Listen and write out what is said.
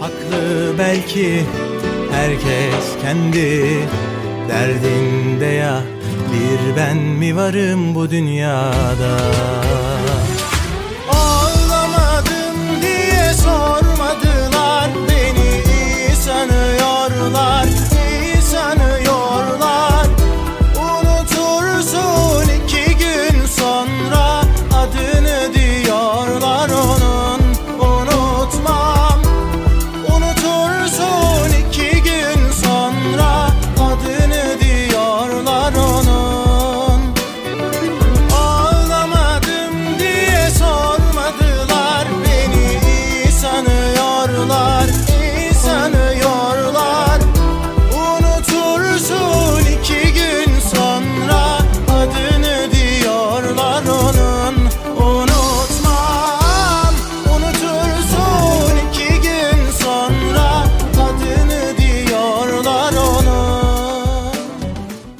Haklı belki. Herkes kendi derdinde ya. Bir ben mi varım bu dünyada?